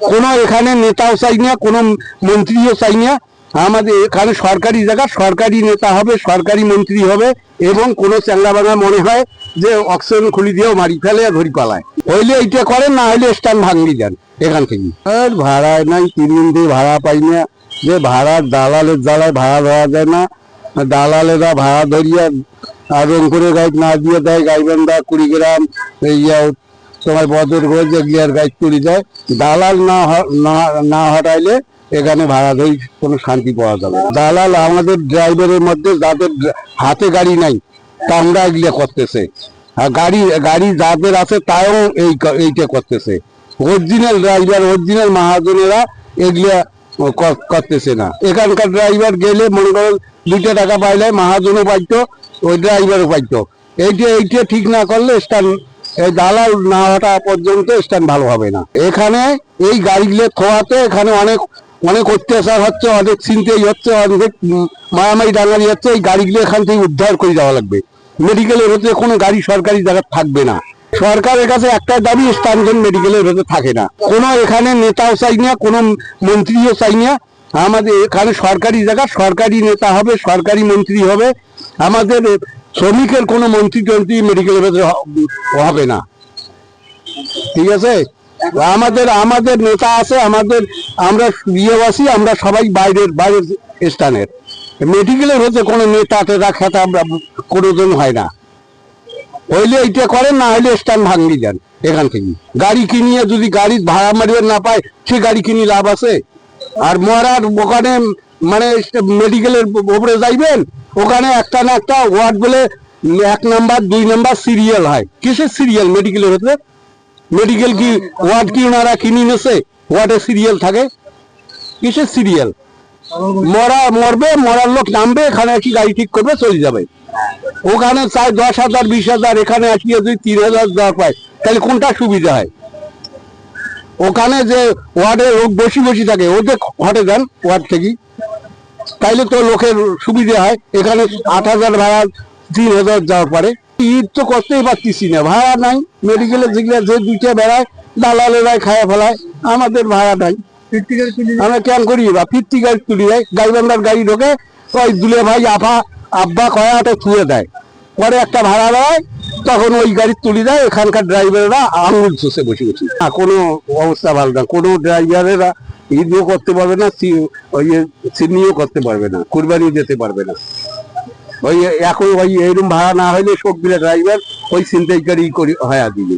কোনো এখানে নেতাও চাই না, কোনো মন্ত্রীও চাই না। আমাদের এখানে সরকারি জায়গা, সরকারি নেতা হবে, সরকারি মন্ত্রী হবে এবং কোনো চ্যাংলা বাংলা মনে হয় যে অক্সিজেন খুলি দিয়েও মারি ফেলে ধরি পালায়। হইলে এইটা করেন, না হইলে স্ট্যান্ড ভাঙি যান এখান থেকে আর ভাড়ায় নাই তিন দিন দিয়ে ভাড়া পাই না। যে ভাড়ার দালালের জ্বালায় ভাড়া ধরা যায় না। দালালেরা ভাড়া ধরিয়া আর রং করে গাইড না দিয়ে দেয়, গাইবান্ধা, কুড়িগ্রাম ইয়া তোমার বদর গোজ এগুলিয়ার গাইড করে দেয় দালাল না না- হটাইলে এখানে ভাড়া ধরি কোনো শান্তি পাওয়া যাবে। দালাল আমাদের ড্রাইভারের মধ্যে যাদের হাতে গাড়ি নাই তামরা এগুলো করতেছে। আর গাড়ি গাড়ি যাদের আছে তাও এই এইটা করতেছে। অরিজিনাল ড্রাইভার, অরিজিনাল মাহাজনেরা এগুলিয়া ক- করতেছে না। এখানকার ড্রাইভার গেলে মনে করেন দুইটা টাকা পাইলে মাহাজনও পাইতো, ওই ড্রাইভারও পাইতো। এইটা এইটা ঠিক না করলে স্ট্যান্ড এই দালাল না হওয়াটা পর্যন্ত স্ট্যান্ড ভালো হবে না। এখানে এই গাড়িগুলো থোয়াতে এখানে অনেক অনেক অত্যাচার হচ্ছে অনেক চিন্তাই হচ্ছে অনেক উম, মারামারি ডাঙারি হচ্ছে এই গাড়িগুলো এখান থেকে উদ্ধার করে যাওয়া লাগবে। মেডিকেলের হচ্ছে কোনো গাড়ি সরকারি জায়গা থাকবে না। সরকারের কাছে একটা দাবি স্থানজন মেডিকেলের ভেতরে থাকে না। কোনো এখানে নেতাও চাই না কোনো মন্ত্রীও চাই না। আমাদের এখানে সরকারি জায়গা সরকারি নেতা হবে সরকারি মন্ত্রী হবে। আমাদের শ্রমিকের কোনো মন্ত্রী টন্ত্রী মেডিকেলের ভেতরে হবে না। ঠিক আছে? আমাদের আমাদের নেতা আছে, আমাদের, আমরা বিয়েবাসী আমরা সবাই বাইরের বাইরের স্থানের। মেডিকেলের হচ্ছে কোনো নেতা টেতা খেতা আমরা কোনোদিন হয় না। হইলে এইটা করেন, না হইলে স্ট্যান্ড ভাঙি যান এখান থেকে। গাড়ি কিনিয়ে যদি গাড়ি ভাড়া মারিয়ে না পায়, সে গাড়ি কিনি লাভ আছে। আর মরার ওখানে মানে মেডিকেলের উপরে যাইবেন ওখানে একটা না একটা ওয়ার্ড বলে এক নাম্বার, দুই নাম্বার সিরিয়াল হয়। কিসের সিরিয়াল মেডিকেলের হতে মেডিকেল কি, ওয়ার্ড কি ওনারা কিনে নেছে ওয়ার্ডে সিরিয়াল থাকে? কিসের সিরিয়াল মরা, মরবে, মরার লোক নামবে, এখানে কি গাড়ি ঠিক করবে, চলে যাবে। ওখানে চাই দশ হাজার, বিশ হাজার, এখানে আসিয়ে যদি তিন হাজার দেওয়া পায়, তাহলে কোনটা সুবিধা হয়? ওখানে যে ওয়ার্ডে লোক বসি বসি থাকে, ওদের হটে দেন ওয়ার্ড থেকে। তাইলে তো লোকের সুবিধা হয়। এখানে আট হাজার ভাড়া, তিন হাজার যাওয়ার পরে ঈদ তো করতেই পারতেছি না, ভাড়া নাই। মেডিকেলে যেগুলো যে দুইটা বেড়ায়, দালালেরাই খায়া ফেলায়, আমাদের ভাড়া নাই। আমরা কেন করি বা ফিরতি গাড়ি তুলি দেয়, গাইবান্ধার গাড়ি ঢোকে, ওই দুলে ভাই আফা, আব্বা কয়াটা ছুঁয়ে দেয়। পরে একটা ভাড়া দেয়, তখন ওই গাড়ি তুলি দেয়, এখানকার ড্রাইভাররা আঙুল চষে বসে বসে। কোনো অবস্থা ভালো না। কোনো ড্রাইভারেরা ঈদও করতে পারবে না ওই সিনিও করতে পারবে না কুরবানি যেতে পারবে না। ওই এখন ওই এরকম ভাড়া না হইলে সব বিলে ড্রাইভার ওই ছিনতাইকারী করি হয়া দিবে।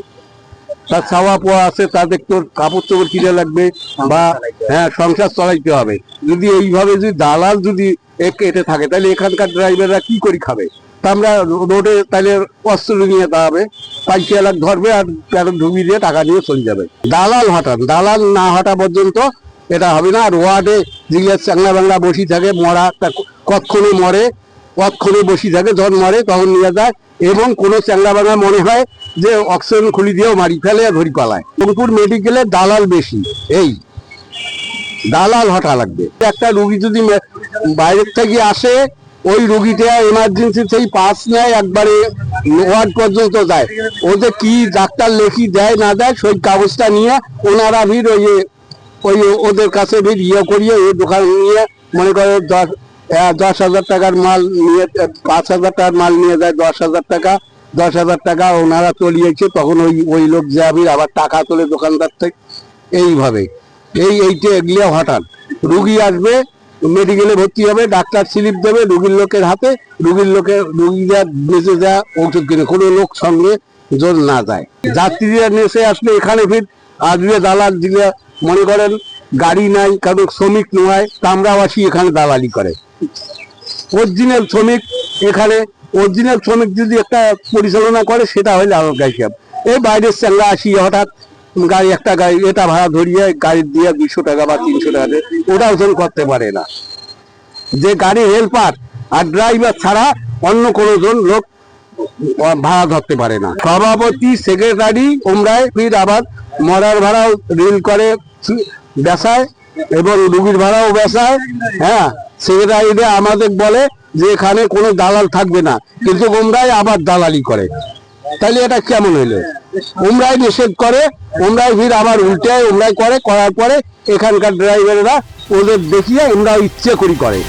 তার খাওয়া পোয়া আছে তাদের তোর কাপড় চোপড় কিনে লাগবে বা হ্যাঁ সংসার চালাইতে হবে। যদি এইভাবে যদি দালাল যদি এটে থাকে, তাহলে এখানকার ড্রাইভাররা কি করে খাবে? তা আমরা রোডে তাহলে অস্ত্র নিয়ে দাঁড়াবে পাইসি এলাক ধরবে আর প্যারো ঢুকিয়ে দিয়ে টাকা নিয়ে চলে যাবে। দালাল হটান, দালাল না হটা পর্যন্ত এটা হবে না। আর ওয়ার্ডে চাংলা বাংলা বসি থাকে, মরা তা কক্ষণে মরে কক্ষণে বসি থাকে, যখন মরে তখন নিয়ে যায়। এবং কোনো চ্যাংলা বাংলা মনে হয় যে অক্সিজেন খুলি দিয়েও মারি ফেলে আর ধরি পালায়। রংপুর মেডিকেলে দালাল বেশি, এই। দালাল হটা লাগবে। একটা রুগী যদি বাইরের থেকে আসে, ওই রুগীটা এমার্জেন্সি সেই পাস নেয়, একবারে ওয়ার্ড পর্যন্ত যায়। ওদের কি ডাক্তার লেখি দেয়, না দেয়, সেই কাগজটা নিয়ে ওনারা ভিড় ওই ওই ওদের কাছে ইয়ে করিয়ে ওই দোকান নিয়ে, মনে করে দশ হাজার টাকার মাল নিয়ে, পাঁচ হাজার টাকার মাল নিয়ে যায়, দশ হাজার টাকা, দশ হাজার টাকা ওনারা চলিয়েছে, তখন ওই ওই লোক যাবি আবার টাকা তোলে দোকানদার থেকে। এইভাবে, এই এইটা এগুলো হঠাৎ রুগী আসবে, মেডিকেলে ভর্তি হবে, ডাক্তার স্লিপ দেবে রুগীর লোকের হাতে, রুগীর লোকে রুগীরা বেঁচে যায় ঔষধ কিনে, কোনো লোক সঙ্গে জোর না যায়। যাত্রীরা নেশে আসলে এখানে ফির আসবে, দালাল দিলে মনে করেন গাড়ি নাই কারণ শ্রমিক নয় কামরাবাসী এখানে দালালি করে। অরিজিনাল শ্রমিক এখানে, অরিজিনাল শ্রমিক যদি একটা পরিচালনা করে, সেটা হলে আলাদা হিসাব। এই বাইরের চাঙ্গা আসি, হঠাৎ গাড়ি, একটা গাড়ি, এটা ভাড়া ধরিয়ে গাড়ি দিয়ে দুইশো টাকা বা তিনশো টাকা ওটা ওজন করতে পারে না। যে গাড়ি হেল্পার আর ড্রাইভার ছাড়া অন্য কোনো জন লোক ভাড়া ধরতে পারে না। সভাপতি, সেক্রেটারি ওমরায় ফির আবার মরার ভাড়াও রিল করে বেসায় এবং রুগীর ভাড়াও বেসায় হ্যাঁ? সেক্রেটারিরা আমাদের বলে যে এখানে কোনো দালাল থাকবে না, কিন্তু ওমরাই আবার দালালি করে। তাহলে এটা কেমন হইল? ওমরাই নিষেধ করে ওমরাই ভিড় আবার উল্টে ওমরাই করে, করার পরে এখানকার ড্রাইভাররা ওদের দেখিয়ে ওমরা ইচ্ছে করি করে।